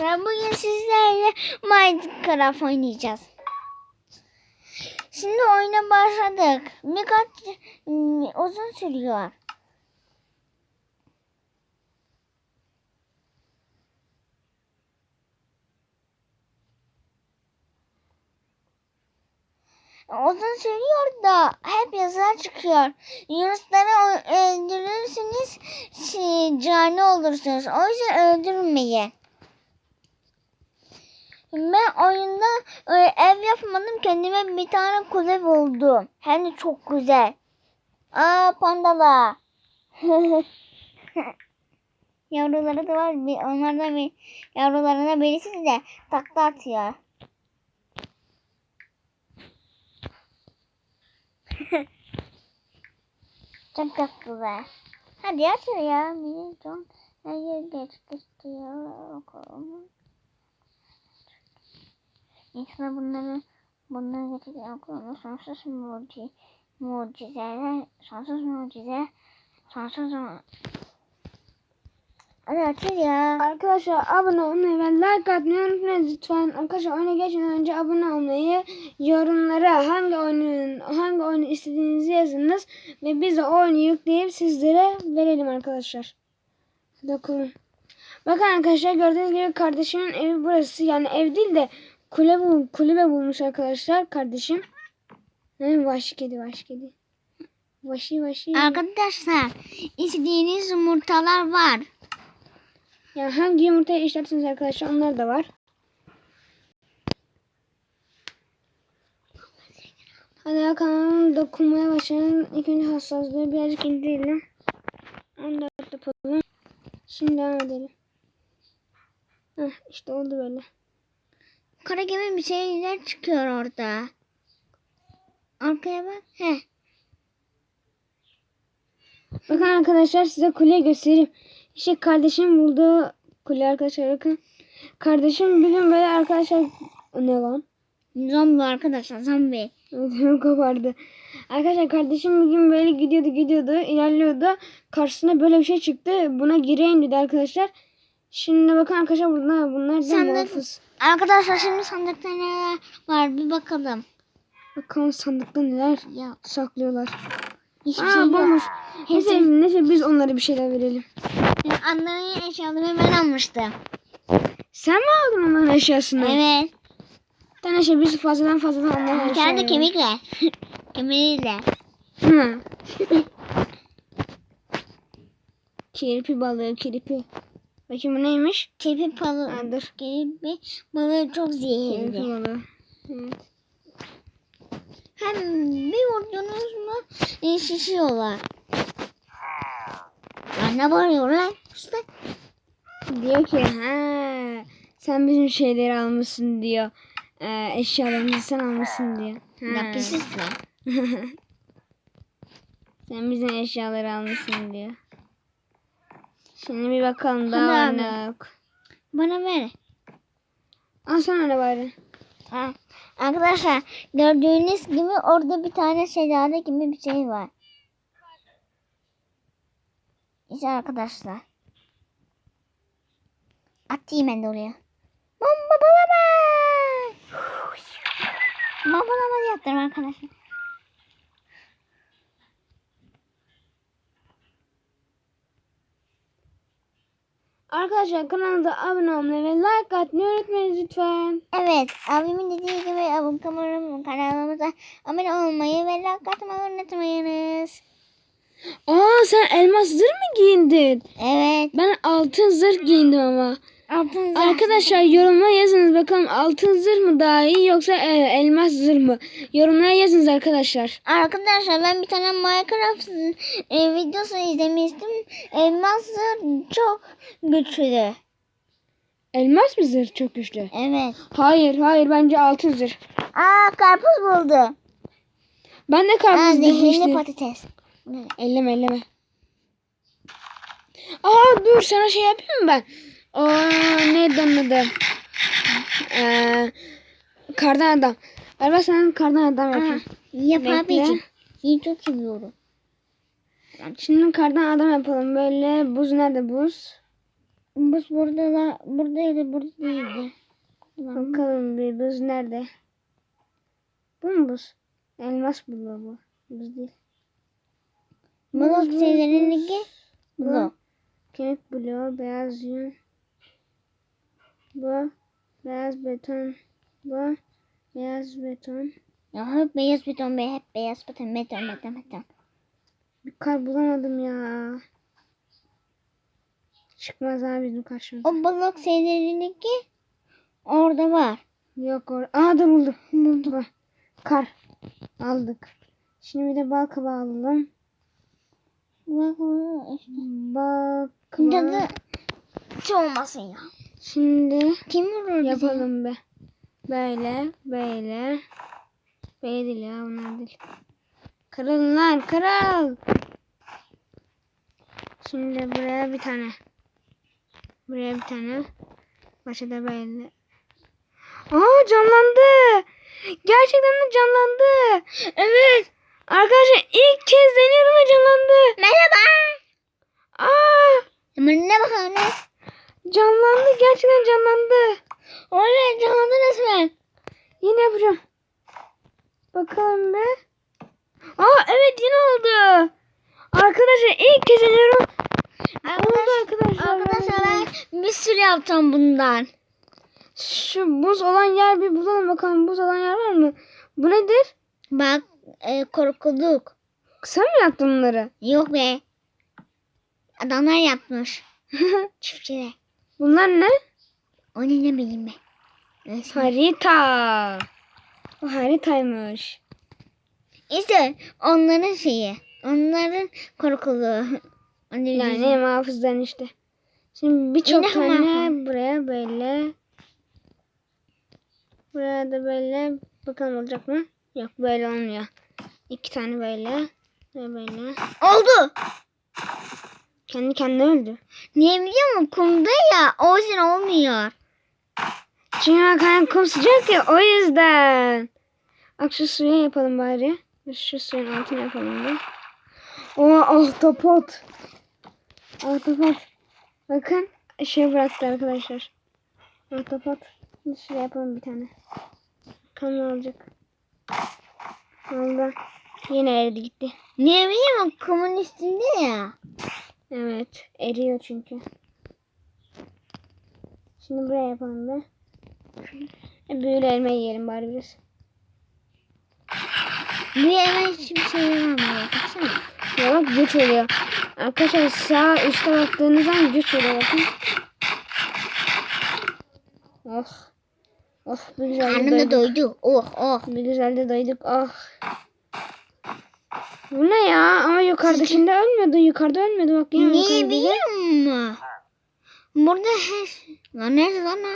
arkadaşlar bugün sizlerle Minecraft oynayacağız. Şimdi oyuna başladık. Birkaç ım, uzun sürüyor. Uzun sürüyor da hep yazılar çıkıyor. Yunusları öldürürsünüz, şey, cani olursunuz. O yüzden öldürmeyin. Ben oyunda e, ev yapmadım. Kendime bir tane kule buldum. Hem de çok güzel. Aa pandala. Yavruları da var. Bir, onlardan bir yavrularına birisi de takla atıyor. Çok tatlı be. Hadi yat ya. Beni John. Hayır geç istiyor okulumu. İnsanlar bunları bunları getirdi okulumu. Sonsuz mucize. Mucizeler. Sonsuz mucize. Sonsuz mu... Hadi açıl ya. Arkadaşlar abone olmayı ve like atmayı unutmayın lütfen. Arkadaşlar oyuna geçmeden önce abone olmayı, yorumlara hangi oyunun hangi oyunu istediğinizi yazınız ve biz de oyunu yükleyip sizlere verelim arkadaşlar. Hadi. Bakın arkadaşlar gördüğünüz gibi kardeşimin evi burası. Yani ev değil de kule bul kulübe bulmuş arkadaşlar kardeşim. He, vahşi kedi vahşi kedi. Vahşi vahşi. Arkadaşlar istediğiniz yumurtalar var. Yani hangi yumurtayı işlersiniz arkadaşlar onlar da var. Hadi bakalım dokunmaya başlayalım. İlk önce hassaslığı birazcık indirelim. 14 yapalım. Şimdi devam edelim. Heh, işte oldu böyle. Kara gibi bir şeyler çıkıyor orada. Arkaya bak. Heh. Bakın arkadaşlar size kuleyi göstereyim. İşte kardeşim bulduğu kule arkadaşlar bakın. Kardeşim bir gün böyle arkadaşlar ne lan? Zombi arkadaşlar zombi. Kopardı. Arkadaşlar kardeşim bir gün böyle gidiyordu gidiyordu ilerliyordu. Karşısına böyle bir şey çıktı. Buna gireyim dedi arkadaşlar. Şimdi bakın arkadaşlar bunlar, bunlar Sandık- muhafız. Arkadaşlar şimdi sandıkta neler var bir bakalım. Bakalım sandıkta neler Ya saklıyorlar. hiçbir Aa şey bomboş. Neyse, neyse biz onlara bir şeyler verelim. annemin eşyalarını ben almıştım. Sen mi aldın onların eşyasını? Evet. Tane şey biz fazladan fazladan onların Bir tane de eşyalarını. kemik. Hı. kirpi balığı kirpi. Bakayım bu neymiş? Kirpi balığı. Ha, dur. Kirpi balığı çok zehirli. balığı. Evet. Hem bir vurdunuz mu e, şişiyorlar. Ya ne bağırıyor lan? İşte. Diyor ki ha sen bizim şeyleri almışsın diyor. Ee, eşyalarımızı sen almışsın diyor. Ha. Ya pis işte. sen bizim eşyaları almışsın diyor. Şimdi bir bakalım Hadi daha abi. ne yok. Bana ver. Al sen öyle bari. Ha. Arkadaşlar gördüğünüz gibi orada bir tane şelale gibi bir şey var. İşte arkadaşlar. Atayım ben de oraya. Bomba balama. Bomba balama yaptım arkadaşlar. Arkadaşlar kanalımıza abone olmayı ve like atmayı unutmayın lütfen. Evet abimin dediği gibi abim kanalım- kanalımıza abone olmayı ve like atmayı unutmayınız. Aa sen elmas zırh mı giyindin? Evet. Ben altın zırh giyindim ama. Altın Arkadaşlar yorumlara yazınız bakalım altın zırh mı daha iyi yoksa e, elmas zırh mı? Yorumlara yazınız arkadaşlar. Arkadaşlar ben bir tane Minecraft e, videosu izlemiştim. Elması çok güçlü. Elmas mı zırh çok güçlü? Evet. Hayır hayır bence altın zırh. Aa karpuz buldu. Ben de karpuz zehirli demiştim. patates. Elleme elleme. Aa dur sana şey yapayım mı ben? Aa neydi onun adı? Ee, kardan adam. Ben sana kardan adam yapayım. yap Bekle. abicim. İyi çok seviyorum. Şimdi kardan adam yapalım. Böyle buz nerede buz? Buz burada da buradaydı burada değildi. Bakalım bir buz nerede? Bu mu buz? Elmas buluğu bu. Buz değil. Şeylerindeki buz. bu. Kemik buluğu, beyaz yün. Bu. Beyaz beton. Bu. Beyaz beton. Ya hep beyaz beton be hep beyaz beton beton beton beton. Bir kar bulamadım ya. Çıkmaz abi bizim karşımıza. O balık şeylerindeki orada var. Yok or. Aa da buldum. Buldum. Kar. Aldık. Şimdi bir de bal kabağı alalım. Bak o işte. Bal kabağı. hiç olmasın ya. Şimdi Kim vurur bizi? yapalım be. Böyle, böyle. Böyle değil ya bunlar değil. Kırıl lan kırıl. Şimdi buraya bir tane. Buraya bir tane. Başa da böyle. Aa canlandı. Gerçekten de canlandı. Evet. Arkadaşlar ilk kez deniyorum ve canlandı. Merhaba. Aa ne bakalım ne? Canlandı. Gerçekten canlandı. Oraya canlandı resmen. Yine yapacağım. Bakalım be. Aa evet yine oldu. Arkadaşlar ilk kez deniyorum. Oldu arkadaşlar. Arkadaşlar ben bir sürü yaptım bundan. Şu buz olan yer bir bulalım bakalım. Buz olan yer var mı? Bu nedir? Bak e, korkuluk. Sen mi yaptın bunları? Yok be. Adamlar yapmış. Çiftçiler. Bunlar ne? O ne ne bileyim ben. Neyse. Harita. O haritaymış. İşte onların şeyi. Onların korkuluğu. Yani yani, hafızdan işte. Şimdi birçok tane hafız. buraya böyle. Buraya da böyle. Bakalım olacak mı? Yok böyle olmuyor. İki tane böyle. Ve böyle. Oldu. Kendi kendine öldü. Niye biliyor musun? Kumda ya. O yüzden olmuyor. Çünkü makarna kum sıcak ya o yüzden. Bak şu suya yapalım bari. Şu suyun altına yapalım da. O ahtapot. Ahtapot. Bakın şey bıraktı arkadaşlar. Ahtapot. Şuraya yapalım bir tane. Ne olacak. Oldu. Yine eridi gitti. Niye biliyor musun? Kumun üstünde ya. Evet. Eriyor çünkü. Şimdi buraya yapalım da. E, Büyülü elma yiyelim bari biraz. Bu yana hiçbir şey. Baksana. Ya bak güç oluyor. Arkadaşlar sağ üstte baktığınız zaman güç oluyor bakın. Oh. Oh bir güzel Karnım da doydu. Oh oh. Bir güzel de doyduk. Oh. Bu ne ya? Ama yukarıdakinde ölmüyordu. Yukarıda ölmüyordu. Bak yine Niye yukarıdaydı. biliyor musun? Burada her... Lan nerede lan ha?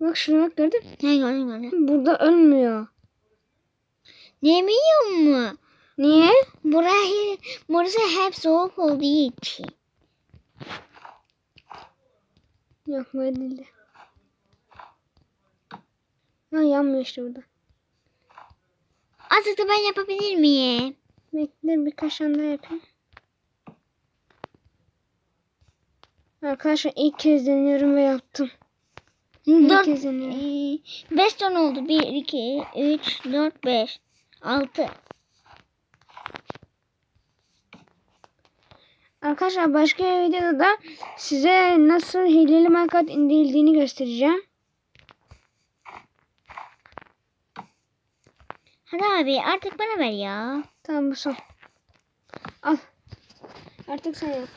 Bak şuna bak gördün. mü? Ne gördüm gördüm. Burada ölmüyor. Niye biliyor musun? Niye? Burayı, burası hep soğuk olduğu için. Yok böyle değildi. Ha yanmıyor işte burada. Azıcık da ben yapabilir miyim? Bekle birkaç tane daha yapayım. Arkadaşlar ilk kez deniyorum ve yaptım. İlk Dört, kez deniyorum. Ee, beş tane oldu. Bir, iki, üç, dört, beş, altı. Arkadaşlar başka bir videoda da size nasıl hileli Minecraft indirildiğini göstereceğim. Hadi abi artık bana ver ya. Tamam bu son. Al. Artık sen yap.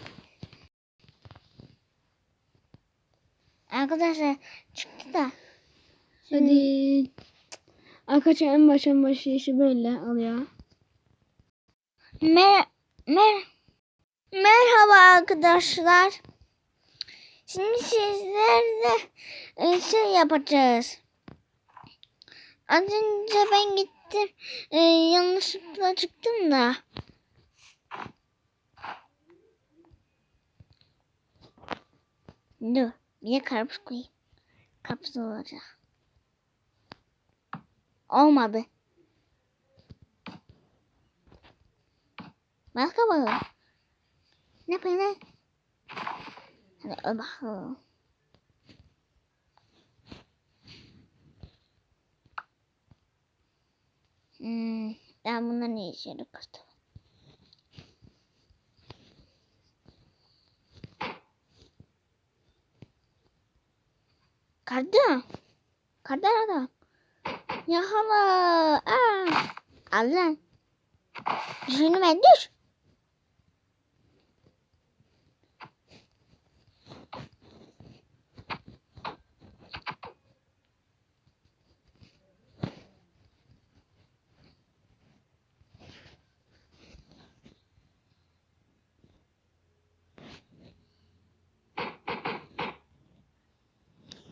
Arkadaşlar çıktı da. Hadi. Arkadaşlar en başın başı işi böyle alıyor. Mer mer Merhaba arkadaşlar. Şimdi sizlerle e, şey yapacağız. Az önce ben gittim. E, yanlışlıkla çıktım da. Dur. Bir de karpuz koyayım. Karpuz olacak. Olmadı. Başka bakalım. Ne yapayım? Hadi bakalım. Hmm, ben bundan ne işe kırdım? Kardı. Kardı adam. Yakala. Aa. Al lan. Ben düş.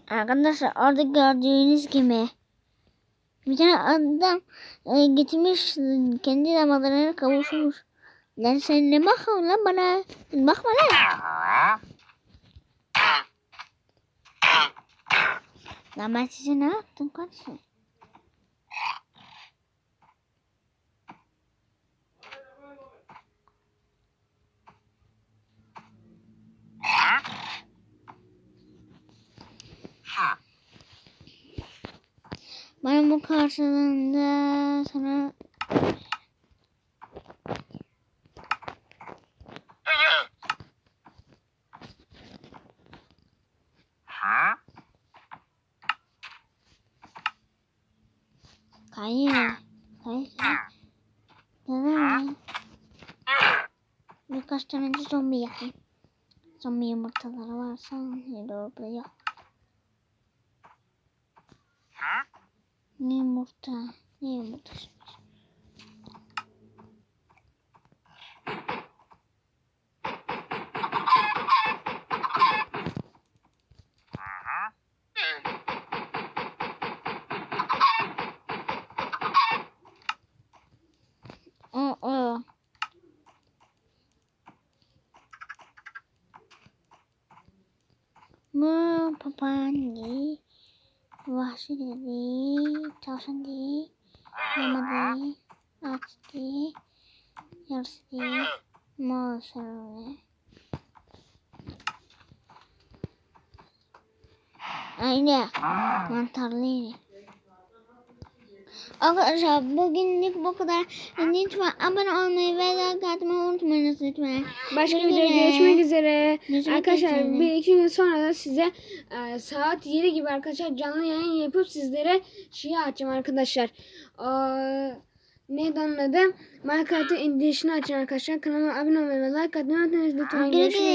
Arkadaşlar orada gördüğünüz gibi bir tane adam e, gitmiş kendi damalarına kavuşmuş. Lan sen ne bakıyorsun lan bana? Bakma lan. Lan ben size ne yaptım kardeşim? Bu karşılığında sana kayıyor. Kayıyor. Neden? Birkaç tane de zombi yapayım. Zombi yumurtaları varsa doğru yok. Ne yumurta? Ne yumurtası? Aa. Bu papağan değil. Vahşi değil. Tavşan değil. Mama değil. At değil. Yarısı değil. Mağazı. Aynen. Mantarlıydı. Arkadaşlar bugünlük bu kadar. Lütfen abone olmayı ve like atmayı unutmayınız lütfen. Başka Güle videoda görüşmek üzere. Görüşmek arkadaşlar üzere. bir iki gün sonra da size e, saat 7 gibi arkadaşlar canlı yayın yapıp sizlere şey açacağım arkadaşlar. Aa, neydi onun adı? Minecraft'ın indirişini açacağım arkadaşlar. Kanalıma abone olmayı ve like atmayı unutmayınız lütfen. Görüşürüz.